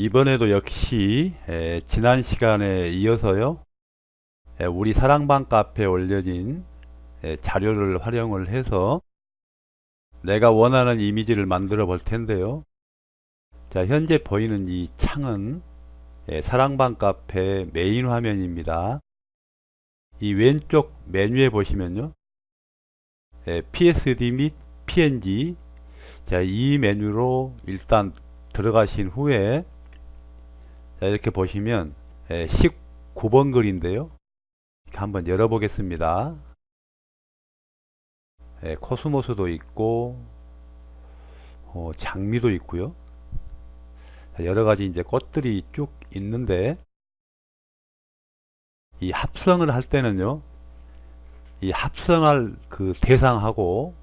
이번에도 역시 에, 지난 시간에 이어서요. 에, 우리 사랑방 카페에 올려진 에, 자료를 활용을 해서 내가 원하는 이미지를 만들어 볼 텐데요. 자, 현재 보이는 이 창은 에, 사랑방 카페 메인 화면입니다. 이 왼쪽 메뉴에 보시면요. 에, PSD 및 PNG 자, 이 메뉴로 일단 들어가신 후에 자, 이렇게 보시면 에, 19번 글인데요. 이렇게 한번 열어보겠습니다. 에, 코스모스도 있고 어, 장미도 있고요. 자, 여러 가지 이제 꽃들이 쭉 있는데 이 합성을 할 때는요. 이 합성할 그 대상하고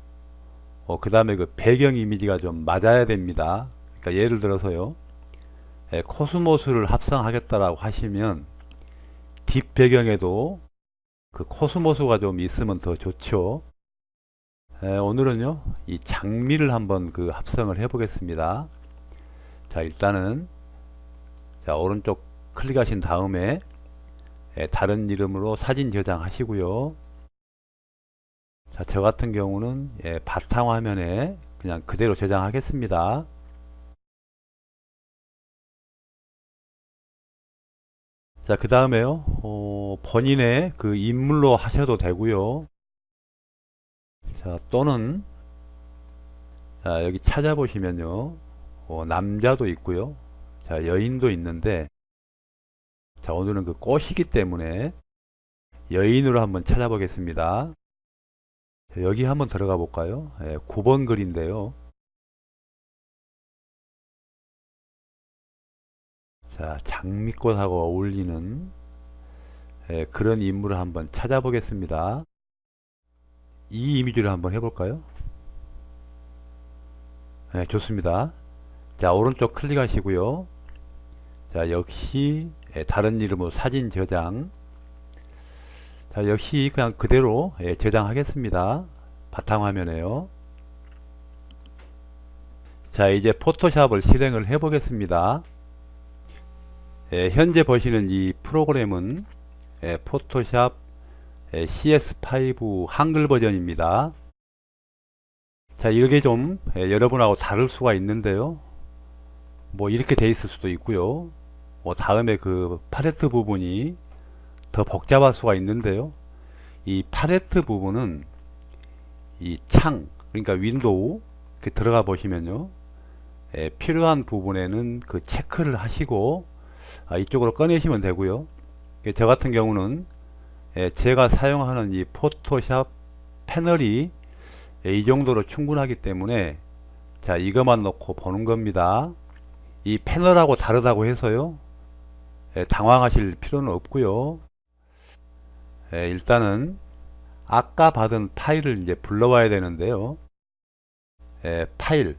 어, 그 다음에 그 배경 이미지가 좀 맞아야 됩니다. 그러니까 예를 들어서요. 에, 코스모스를 합성하겠다라고 하시면 뒷 배경에도 그 코스모스가 좀 있으면 더 좋죠. 에, 오늘은요. 이 장미를 한번 그 합성을 해 보겠습니다. 자, 일단은 자, 오른쪽 클릭하신 다음에 에, 다른 이름으로 사진 저장하시고요. 자, 저 같은 경우는 예, 바탕화면에 그냥 그대로 저장하겠습니다. 자, 그 다음에요. 어, 본인의 그 인물로 하셔도 되고요. 자, 또는 자, 여기 찾아보시면요. 어, 남자도 있고요. 자, 여인도 있는데 자, 오늘은 그 꽃이기 때문에 여인으로 한번 찾아보겠습니다. 자, 여기 한번 들어가 볼까요? 예, 9번 글인데요. 자, 장미꽃하고 어울리는 예, 그런 인물을 한번 찾아보겠습니다. 이 이미지를 한번 해볼까요? 네, 좋습니다. 자, 오른쪽 클릭하시고요. 자, 역시 예, 다른 이름으로 사진 저장. 자, 역시 그냥 그대로 예, 저장하겠습니다. 바탕화면에요. 자, 이제 포토샵을 실행을 해 보겠습니다. 예, 현재 보시는 이 프로그램은 예, 포토샵 예, CS5 한글 버전입니다. 자, 이렇게 좀 예, 여러분하고 다를 수가 있는데요. 뭐 이렇게 돼 있을 수도 있고요. 뭐 다음에 그 팔레트 부분이 더 복잡할 수가 있는데요. 이 팔레트 부분은 이 창, 그러니까 윈도우 들어가 보시면요. 예, 필요한 부분에는 그 체크를 하시고 아, 이쪽으로 꺼내시면 되고요. 예, 저 같은 경우는 예, 제가 사용하는 이 포토샵 패널이 예, 이 정도로 충분하기 때문에 자 이것만 놓고 보는 겁니다. 이 패널하고 다르다고 해서요. 예, 당황하실 필요는 없고요. 예, 일단은 아까 받은 파일을 이제 불러와야 되는데요. 예, 파일.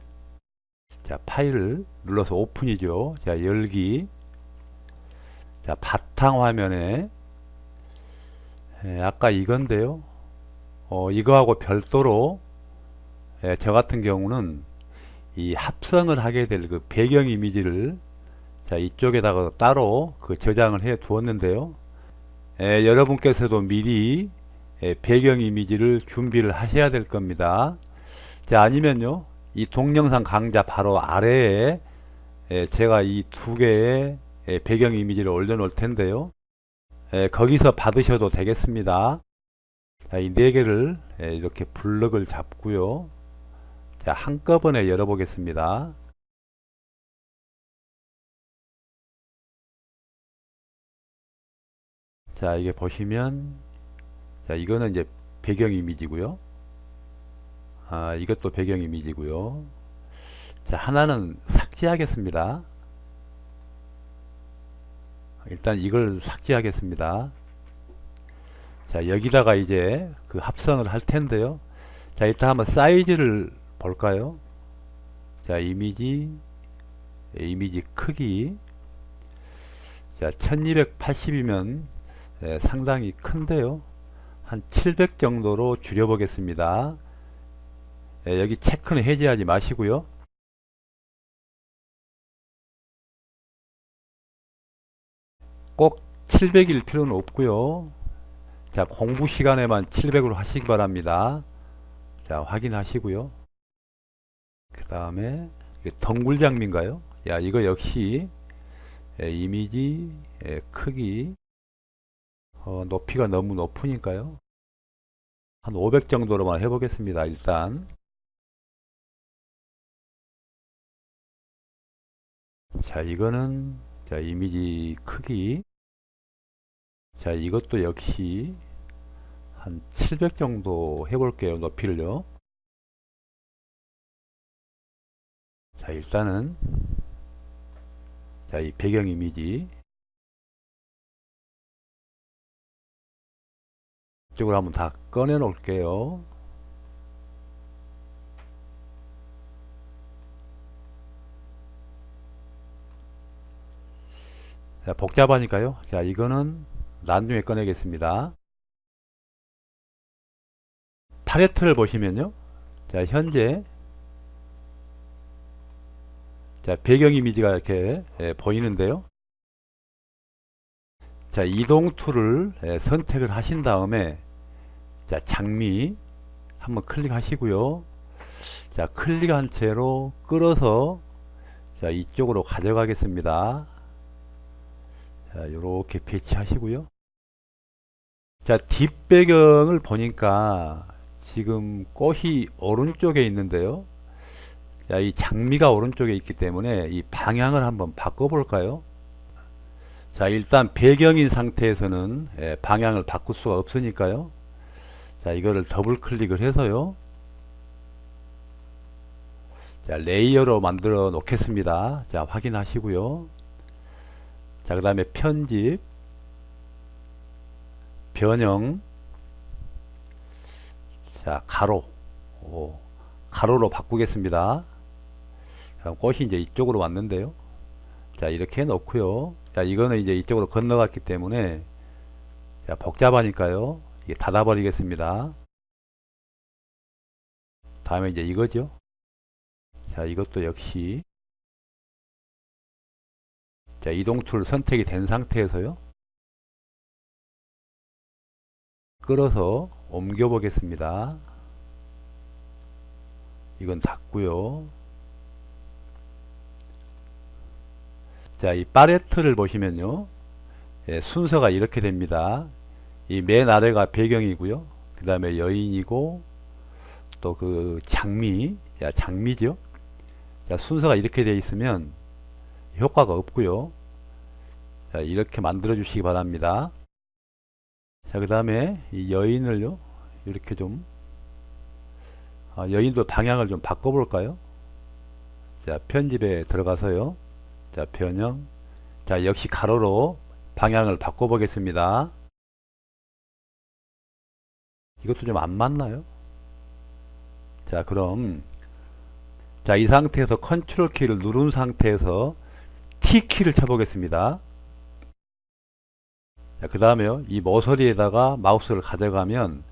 자, 파일을 눌러서 오픈이죠. 자, 열기. 자, 바탕 화면에 예, 아까 이건데요. 어, 이거하고 별도로 예, 저 같은 경우는 이 합성을 하게 될 그 배경 이미지를 자, 이쪽에다가 따로 그 저장을 해 두었는데요. 예, 여러분께서도 미리 예, 배경 이미지를 준비를 하셔야 될 겁니다. 자, 아니면요. 이 동영상 강좌 바로 아래에 예, 제가 이 두 개의 예, 배경 이미지를 올려 놓을 텐데요. 예, 거기서 받으셔도 되겠습니다. 자, 이네 개를 예, 이렇게 블럭을 잡고요. 자, 한꺼번에 열어보겠습니다. 자, 이게 보시면, 자, 이거는 이제 배경 이미지고요. 아, 이것도 배경 이미지고요. 자, 하나는 삭제하겠습니다. 일단 이걸 삭제하겠습니다. 자, 여기다가 이제 그 합성을 할 텐데요. 자, 일단 한번 사이즈를 볼까요? 자, 이미지, 이미지 크기. 자, 1280이면 예, 상당히 큰데요. 한 700 정도로 줄여보겠습니다. 예, 여기 체크는 해제하지 마시고요. 꼭 700일 필요는 없고요. 자, 공부 시간에만 700으로 하시기 바랍니다. 자, 확인하시고요. 그 다음에 덩굴 장미인가요? 야, 이거 역시 에, 이미지 에, 크기 어, 높이가 너무 높으니까요. 한 500 정도로만 해보겠습니다. 일단 자, 이거는 자, 이미지 크기 자, 이것도 역시 한 700 정도 해볼게요. 높이를요. 자, 일단은 자, 이 배경 이미지 이쪽으로 한번 다 꺼내 놓을게요. 자, 복잡하니까요. 자, 이거는 나중에 꺼내겠습니다. 팔레트를 보시면요. 자, 현재 자, 배경 이미지가 이렇게 예, 보이는데요. 자, 이동 툴을 예, 선택을 하신 다음에 자, 장미 한번 클릭하시고요. 자, 클릭한 채로 끌어서 자, 이쪽으로 가져가겠습니다. 자, 이렇게 배치하시고요. 자, 뒷배경을 보니까 지금 꽃이 오른쪽에 있는데요. 자, 이 장미가 오른쪽에 있기 때문에 이 방향을 한번 바꿔볼까요? 자, 일단 배경인 상태에서는 예, 방향을 바꿀 수가 없으니까요. 자, 이거를 더블 클릭을 해서요. 자, 레이어로 만들어 놓겠습니다. 자, 확인하시고요. 자, 그 다음에 편집, 변형, 자, 가로, 오, 가로로 바꾸겠습니다. 자, 꽃이 이제 이쪽으로 왔는데요. 자, 이렇게 놓고요. 자, 이거는 이제 이쪽으로 건너갔기 때문에 자, 복잡하니까요. 이게 닫아버리겠습니다. 다음에 이제 이거죠. 자, 이것도 역시 자, 이동 툴 선택이 된 상태에서요. 끌어서 옮겨 보겠습니다. 이건 닫고요. 자, 이 팔레트를 보시면요. 예, 순서가 이렇게 됩니다. 이 맨 아래가 배경이고요. 그 다음에 여인이고 또 그 장미, 야 장미죠. 자, 순서가 이렇게 되어 있으면 효과가 없고요. 자, 이렇게 만들어 주시기 바랍니다. 자, 그 다음에 이 여인을요. 이렇게 좀 아, 여인도 방향을 좀 바꿔볼까요? 자, 편집에 들어가서요. 자, 변형. 자, 역시 가로로 방향을 바꿔보겠습니다. 이것도 좀 안 맞나요? 자, 그럼 자, 이 상태에서 컨트롤 키를 누른 상태에서 T 키를 쳐보겠습니다. 자, 그 다음에요. 이 모서리에다가 마우스를 가져가면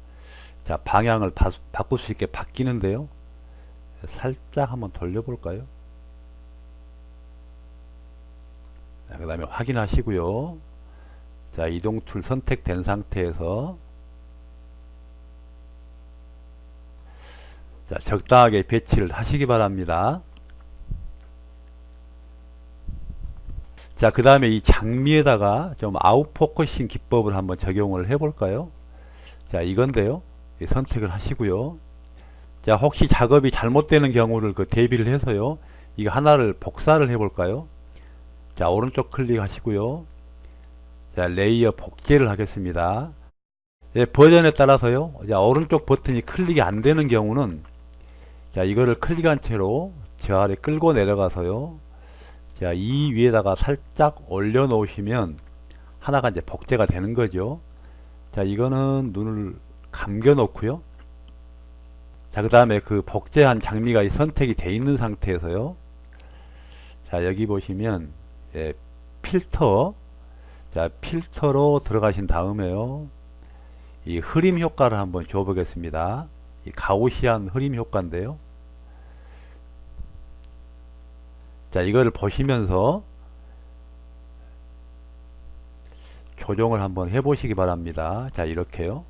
자, 방향을 바, 바꿀 수 있게 바뀌는데요. 살짝 한번 돌려볼까요? 그 다음에 확인하시고요. 자, 이동 툴 선택된 상태에서 자, 적당하게 배치를 하시기 바랍니다. 자, 그 다음에 이 장미에다가 좀 아웃포커싱 기법을 한번 적용을 해 볼까요? 자, 이건데요. 이 선택을 하시고요. 자, 혹시 작업이 잘못되는 경우를 그 대비를 해서요. 이거 하나를 복사를 해 볼까요? 자, 오른쪽 클릭하시고요. 자, 레이어 복제를 하겠습니다. 예, 버전에 따라서요. 자, 오른쪽 버튼이 클릭이 안 되는 경우는 자, 이거를 클릭한 채로 저 아래 끌고 내려가서요. 자, 이 위에다가 살짝 올려 놓으시면 하나가 이제 복제가 되는 거죠. 자, 이거는 눈을 감겨 놓고요. 자, 그 다음에 그 복제한 장미가 선택이 돼 있는 상태에서요. 자, 여기 보시면 예, 필터 자, 필터로 들어가신 다음에요. 이 흐림 효과를 한번 줘 보겠습니다. 이 가오시안 흐림 효과인데요. 자, 이거를 보시면서 조정을 한번 해 보시기 바랍니다. 자, 이렇게요.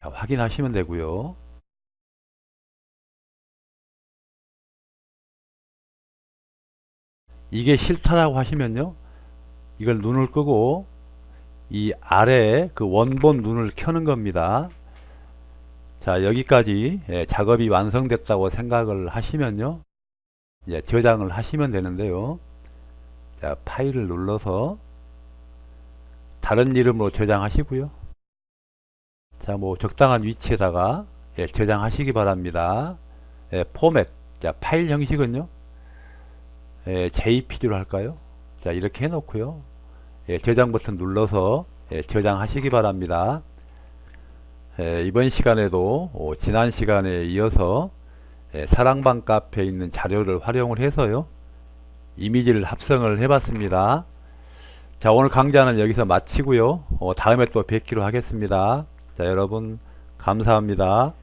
자, 확인하시면 되고요. 이게 싫다라고 하시면요. 이걸 눈을 끄고 이 아래 그 원본 눈을 켜는 겁니다. 자, 여기까지 예, 작업이 완성됐다고 생각을 하시면요. 이제 저장을 하시면 되는데요. 자, 파일을 눌러서 다른 이름으로 저장하시고요. 자, 뭐 적당한 위치에다가 예, 저장하시기 바랍니다. 예, 포맷. 자, 파일 형식은요. 예, JPG로 할까요? 자, 이렇게 해 놓고요. 예, 저장 버튼 눌러서 예, 저장하시기 바랍니다. 예, 이번 시간에도 어, 지난 시간에 이어서 예, 사랑방 카페에 있는 자료를 활용을 해서요. 이미지를 합성을 해봤습니다. 자, 오늘 강좌는 여기서 마치고요. 어, 다음에 또 뵙기로 하겠습니다. 자, 여러분, 감사합니다.